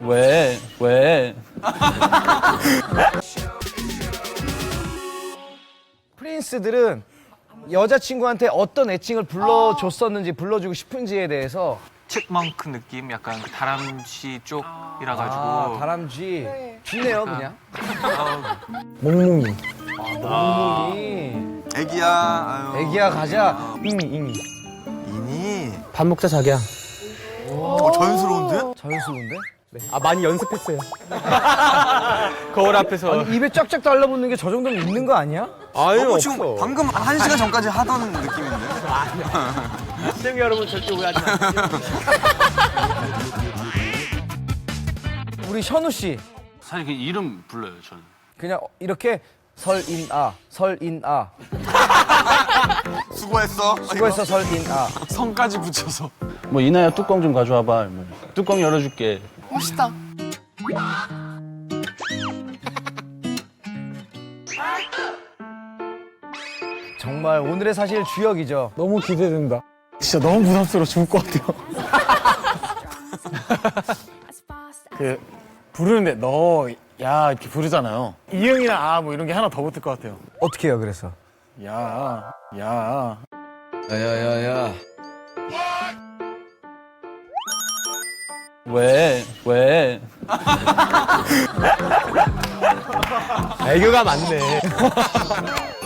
왜? 왜? 프린스들은 여자친구한테 어떤 애칭을 불러줬었는지 불러주고 싶은지에 대해서 칙망크 느낌 약간 그 다람쥐 쪽이라 가지고 아 다람쥐 좋네요 그냥 몽몽이. 몽몽이 애기야. 아유. 애기야 가자 잉이 잉이 이니. 밥 먹자 자기야. 어, 자연스러운데? 자연스러운데? 아 많이 연습했어요. 거울 앞에서 아니 입에 쫙쫙 달라붙는 게 저 정도면 있는 거 아니야? 아유 어, 지금 방금 한 시간 전까지 하던 느낌인데. 시청자 여러분 절대 오해하지 마. 우리 현우 씨 사실 그 이름 불러요, 저는. 그냥 이렇게 설인아 설인아 수고했어. 수고했어 설인아 성까지 붙여서 뭐 이나야 뚜껑 좀 가져와봐. 뭐. 뚜껑 열어줄게. 멋있다. 정말 오늘의 사실 주역이죠 너무 기대된다. 진짜 너무 부담스러워 죽을 것 같아요. 그 부르는데 너 야 이렇게 부르잖아요. 이응이나 아 뭐 이런 게 하나 더 붙을 것 같아요. 어떻게 해요 그래서? 야, 야. 야야야야. 왜? 왜? 애교가 많네.